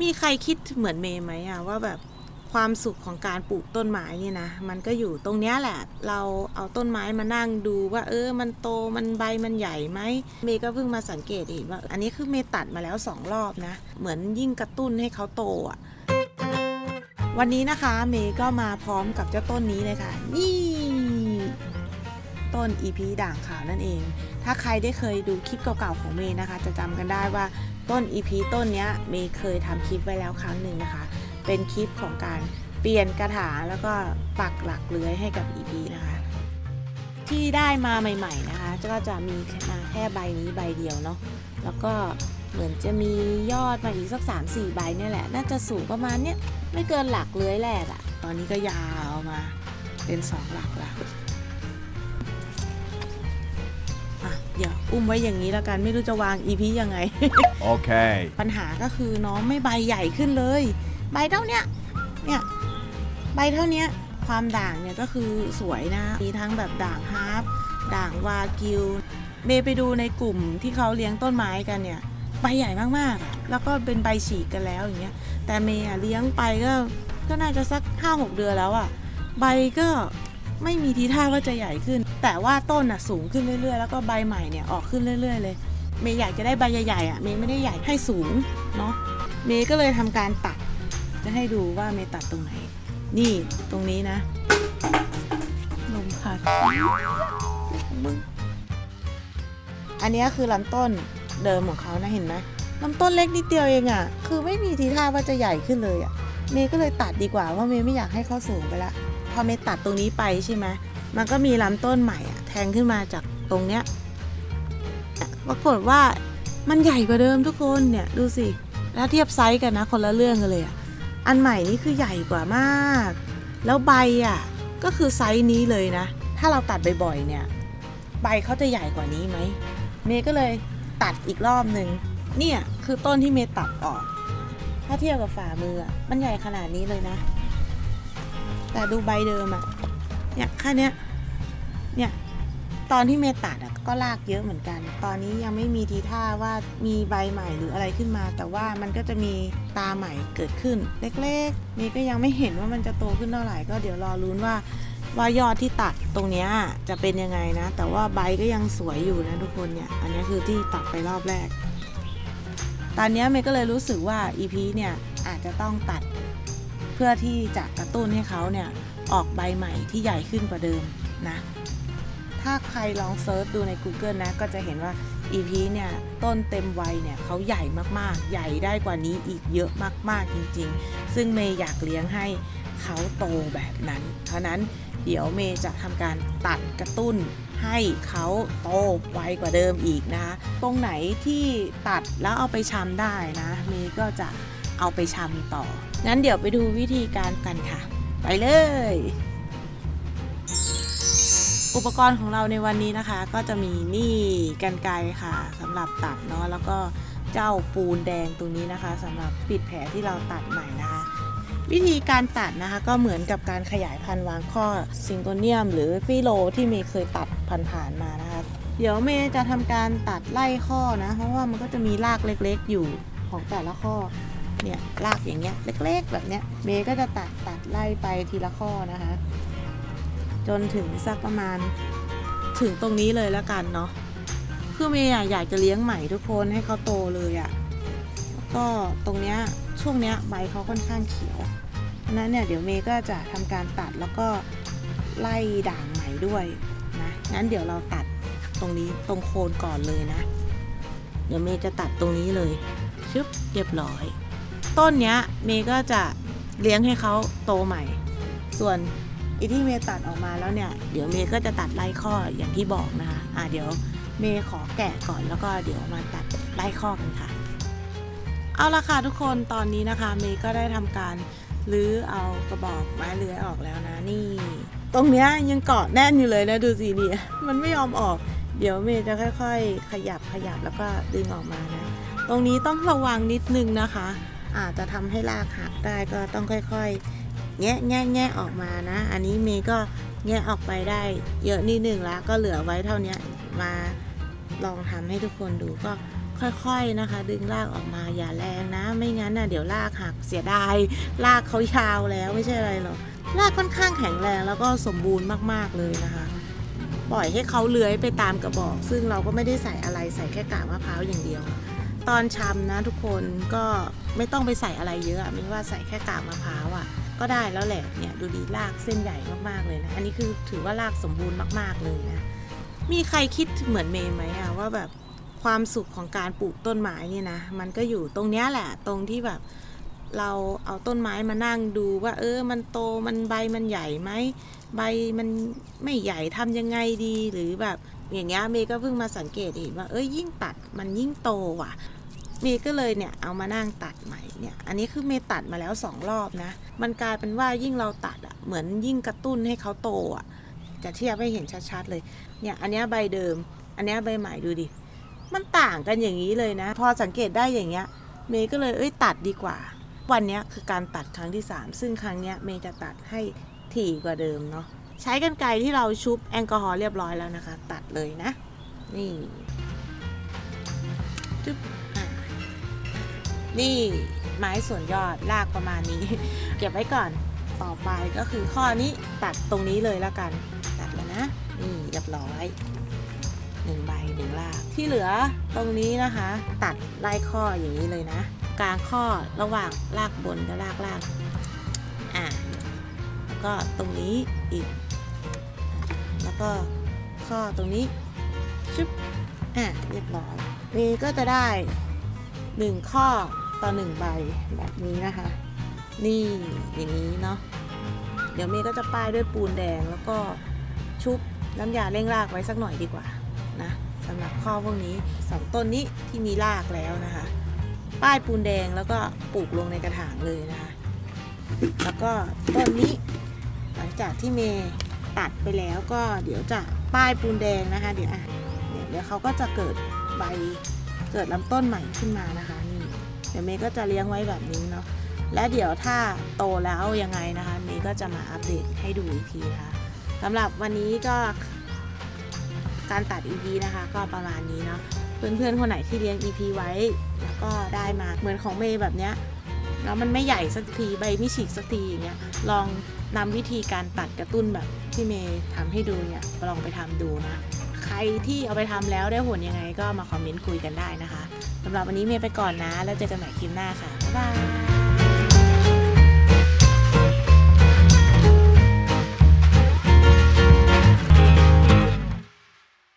มีใครคิดเหมือนเมย์ไหมอะว่าแบบความสุขของการปลูกต้นไม้นี่นะ มันก็อยู่ตรงเนี้ยแหละ เราเอาต้นไม้มานั่งดูว่า เออ มันโตมันใบมันใหญ่ไหมเมย์ก็เพิ่งมาสังเกตเห็นว่า อันนี้คือเมย์ตัดมาแล้วสองรอบนะ เหมือนยิ่งกระตุ้นให้เขาโตอะวันนี้นะคะเมย์ก็มาพร้อมกับเจ้าต้นนี้เลยค่ะ นี่ต้นอีพีด่างขาวนั่นเอง ถ้าใครได้เคยดูคลิปเก่าๆของเมย์นะคะ จะจำกันได้ว่า ต้นอีพีต้นนี้เมย์เคยทำคลิปไว้แล้วครั้งหนึ่งนะคะ เป็นคลิปของการเปลี่ยนกระถางแล้วก็ปักหลักเลื้อยให้กับอีพีนะคะ ที่ได้มาใหม่ ๆนะคะ ก็จะมีมาแค่ใบนี้ใบเดียวเนาะแล้วก็เหมือนจะมียอดมาอีกสัก 3-4 ใบเนี่ยแหละ น่าจะสูงประมาณเนี้ยไม่เกินหลักเลื้อยแรกอะตอนนี้ก็ยาวมาเป็นสองหลักละ เดี๋ยวอุ้มไว้อย่างนี้แล้วกันไม่รู้จะวางอีพียังไง Okay. ปัญหาก็คือน้องไม่ใบใหญ่ขึ้นเลย ใบเท่าเนี้ยเนี่ยใบเท่าเนี้ยความด่างเนี่ยก็คือสวยนะ มีทั้งแบบด่างฮาร์ปด่างวากิว เมย์ไปดูในกลุ่มที่เขาเลี้ยงต้นไม้กันเนี่ยใบใหญ่มากๆอะแล้วก็เป็นใบฉีกกันแล้วอย่างเงี้ยแต่เมย์อะเลี้ยงไปก็ก็น่าจะสักห้าหกเดือนแล้วอะใบก็ ไม่มีทีท่าว่าจะใหญ่ขึ้น แต่ว่าต้นอะสูงขึ้นเรื่อยๆ แล้วก็ใบใหม่เนี่ยออกขึ้นเรื่อย ๆ เลย เมย์อยากจะได้ใบใหญ่ๆอะเมย์ไม่ได้ใหญ่ให้สูงเนาะ เมย์ก็เลยทำการตัด จะให้ดูว่าเมย์ตัดตรงไหน นี่ตรงนี้นะ ลมพัดมึงอันนี้คือลำต้นเดิมของเขานะเห็นไหมลำต้นเล็กนิดเดียวเองอะ คือไม่มีทีท่าว่าจะใหญ่ขึ้นเลยอะ เมย์ก็เลยตัดดีกว่าว่าเมย์ไม่อยากให้เขาสูงไปละ อเมตัดตรงนี้ไปใช่ไหมมันก็มีลำต้นใหม่อะแทงขึ้นมาจากตรงเนี้ยปรากฏว่ามันใหญ่กว่าเดิมทุกคนเนี่ยดูสิแล้วเทียบไซส์กันนะคนละเรื่องกันเลยอะอันใหม่นี่คือใหญ่กว่ามาก แล้วใบอะก็คือไซส์นี้เลยนะ ถ้าเราตัดบ่อยๆเนี่ย ใบเขาจะใหญ่กว่านี้ไหม เมย์ก็เลยตัดอีกรอบหนึ่งเนี่ยคือต้นที่เมย์ตัดออก ถ้าเทียบกับฝ่ามืออะมันใหญ่ขนาดนี้เลยนะ แต่ดูใบเดิมอะเนี่ยแค่เนี้ยเนี่ยตอนที่เมย์ตัดอะก็ลากเยอะเหมือนกัน ตอนนี้ยังไม่มีทีท่าว่ามีใบใหม่หรืออะไรขึ้นมา แต่ว่ามันก็จะมีตาใหม่เกิดขึ้น เล็กๆเมย์ก็ยังไม่เห็นว่ามันจะโตขึ้นเท่าไหร่ ก็เดี๋ยวรอลุ้นว่าว่ายอดที่ตัดตรงเนี้ยจะเป็นยังไงนะ แต่ว่าใบก็ยังสวยอยู่นะทุกคนเนี่ย อันนี้คือที่ตัดไปรอบแรก ตอนนี้เมย์ก็เลยรู้สึกว่า EP เนี่ยอาจจะต้องตัด เพื่อที่จะกระตุ้นให้เขาเนี่ยออกใบใหม่ที่ใหญ่ขึ้นกว่าเดิมนะ ถ้าใครลองเซิร์ชดูใน Google นะก็จะเห็นว่า EP เนี่ยต้นเต็มวัยเนี่ยเขาใหญ่มากๆ ใหญ่ได้กว่านี้อีกเยอะมากๆจริงๆ ซึ่งเมย์อยากเลี้ยงให้เขาโตแบบนั้น เพราะนั้นเดี๋ยวเมย์จะทำการตัดกระตุ้นให้เขาโตไวกว่าเดิมอีกนะคะ ตรงไหนที่ตัดแล้วเอาไปชำได้นะ เมย์ก็จะ เอาไปชำต่อ งั้นเดี๋ยวไปดูวิธีการกันค่ะ ไปเลย อุปกรณ์ของเราในวันนี้นะคะ ก็จะมีนี่กันไกค่ะสำหรับตัดเนาะแล้วก็เจ้าปูนแดงตรงนี้นะคะสำหรับปิดแผลที่เราตัดใหม่นะคะ วิธีการตัดนะคะก็เหมือนกับการขยายพันธุ์วางข้อซิงโกเนียม หรือฟิโลที่เมย์เคยตัดผ่านๆมานะคะ เดี๋ยวเมย์จะทำการตัดไล่ข้อนะ เพราะว่ามันก็จะมีรากเล็กๆอยู่ของแต่ละข้อ เนี่ยรากอย่างเงี้ยเล็กๆ แบบเนี้ยเมย์ก็จะตัดตัดไล่ไปทีละข้อนะคะ จนถึงสักประมาณถึงตรงนี้เลยแล้วกันเนาะคือเมย์อะอยากจะเลี้ยงใหม่ทุกคนให้เขาโตเลยอะ่ะแล้วก็ตรงเนี้ยช่วงเนี้ยใบเขาค่อนข้างเขียวเพราะนั้นเนี่ยเดี๋ยวเมย์ก็จะทำการตัดแล้วก็ไล่ด่างใหม่ด้วยนะงั้นเดี๋ยวเราตัดตรงนี้ตรงโคนก่อนเลยนะ เดี๋ยวเมย์จะตัดตรงนี้เลยชึบเรียบร้อย ต้นเนี้ยเมย์ก็จะเลี้ยงให้เขาโตใหม่ ส่วนอีที่เมย์ตัดออกมาแล้วเนี่ยเดี๋ยวเมย์ก็จะตัดไล่ข้ออย่างที่บอกนะคะอ่าเดี๋ยวเมย์ขอแกะก่อนแล้วก็เดี๋ยวมาตัดไล่ข้อกันค่ะ เอาละค่ะทุกคนตอนนี้นะคะเมย์ก็ได้ทำการรื้อเอากระบอกไม้เลื้อยออกแล้วนะนี่ ตรงเนี้ยยังเกาะแน่นอยู่เลยนะดูสิเนี่ยมันไม่ยอมออก เดี๋ยวเมย์จะค่อย ๆ ขยับขยับแล้วก็ดึงออกมานะ ตรงนี้ต้องระวังนิดนึงนะคะ อาจจะทำให้รากหักได้ก็ต้องค่อยๆ แงะแงะแงะออกมานะ อันนี้เมย์ก็แงะออกไปได้เยอะนิดนึงแล้วก็เหลือไว้เท่านี้มาลองทำให้ทุกคนดูก็ค่อยๆนะคะ ดึงรากออกมาอย่าแรงนะ ไม่งั้นน่ะเดี๋ยวรากหักเสียดายรากเขายาวแล้วไม่ใช่อะไรหรอกรากค่อนข้างแข็งแรงแล้วก็สมบูรณ์มากๆเลยนะคะ ปล่อยให้เขาเลื้อยไปตามกระบอก ซึ่งเราก็ไม่ได้ใส่อะไรใส่แค่กากมะพร้าวอย่างเดียว ตอนชำนะทุกคนก็ไม่ต้องไปใส่อะไรเยอะไม่ว่าใส่แค่กากมะพร้าวอะ ก็ได้แล้วแหละเนี่ยดูดีรากเส้นใหญ่มากๆเลยนะ อันนี้คือถือว่ารากสมบูรณ์มากๆเลยนะ มีใครคิดเหมือนเมย์ไหมอะว่าแบบความสุขของการปลูกต้นไม้เนี่ยนะ มันก็อยู่ตรงเนี้ยแหละ ตรงที่แบบเราเอาต้นไม้มานั่งดูว่า เออ มันโตมันใบมันใหญ่ไหมใบมันไม่ใหญ่ทำยังไงดีหรือแบบอย่างเงี้ยเมย์ก็เพิ่งมาสังเกตเห็นว่าเอ้ยยิ่งตัดมันยิ่งโตว่ะ เมย์ก็เลยเนี่ยเอามานั่งตัดใหม่เนี่ยอันนี้คือเมย์ตัดมาแล้วสองรอบนะ มันกลายเป็นว่ายิ่งเราตัดอะเหมือนยิ่งกระตุ้นให้เขาโตอะจะเทียบให้เห็นชัดๆเลยเนี่ยอันนี้ใบเดิม อันนี้ใบใหม่ดูดิมันต่างกันอย่างนี้เลยนะ พอสังเกตได้อย่างเงี้ยเมย์ก็เลยเอ้ยตัดดีกว่า วันนี้คือการตัดครั้งที่ 3 ซึ่งครั้งเนี้ยเมย์จะตัดให้ถี่กว่าเดิมเนาะใช้กันไกรที่เราชุบแอลกอฮอล์เรียบร้อยแล้วนะคะ ตัดเลยนะ นี่จึ๊บ นี่ไม้ส่วนยอดรากประมาณนี้ เก็บไว้ก่อนต่อไปก็คือข้อนี้ตัดตรงนี้เลยแล้วกัน ตัดแล้วนะ นี่เรียบร้อยหนึ่งใบหนึ่งรากที่เหลือตรงนี้นะคะ ตัดไล่ข้ออย่างนี้เลยนะ กลางข้อระหว่างรากบนกับรากล่างอะแล้วก็ตรงนี้อีก แล้วก็ข้อตรงนี้ชึบอะเรียบร้อยนี่ก็จะได้หนึ่งข้อ ต่อหนึ่งใบแบบนี้นะคะ นี่อย่างนี้เนาะเดี๋ยวเมย์ก็จะป้ายด้วยปูนแดงแล้วก็ชุบน้ำยาเร่งรากไว้สักหน่อยดีกว่านะสำหรับข้อพวกนี้สองต้นนี้ที่มีรากแล้วนะคะ ป้ายปูนแดงแล้วก็ปลูกลงในกระถางเลยนะคะ แล้วก็ต้นนี้หลังจากที่เมย์ตัดไปแล้วก็เดี๋ยวจะป้ายปูนแดงนะคะ เดี๋ยวอะเนี่ยเดี๋ยวเขาก็จะเกิดใบเกิดลำต้นใหม่ขึ้นมานะคะนี่ เดี๋ยวเมย์ก็จะเลี้ยงไว้แบบนี้เนาะและเดี๋ยวถ้าโตแล้วยังไงนะคะเมย์ก็จะมาอัปเดตให้ดูอีกทีนะคะสำหรับวันนี้ก็การตัด EP นะคะก็ประมาณนี้เนาะเพื่อนๆ คนไหนที่เลี้ยง EP ไว้ แล้วก็ได้มาเหมือนของเมย์แบบเนี้ยแล้วมันไม่ใหญ่สักทีใบไม่ฉีกสักทีอย่างเงี้ยลองนำวิธีการตัดกระตุ้นแบบที่เมย์ทำให้ดูเนี่ยลองไปทำดูนะ ใครที่เอาไปทำแล้วได้ผลยังไงก็มาคอมเมนต์คุยกันได้นะคะสำหรับวันนี้เมย์ไปก่อนนะ แล้วเจอกันใหม่คลิปหน้าค่ะ บ๊ายบาย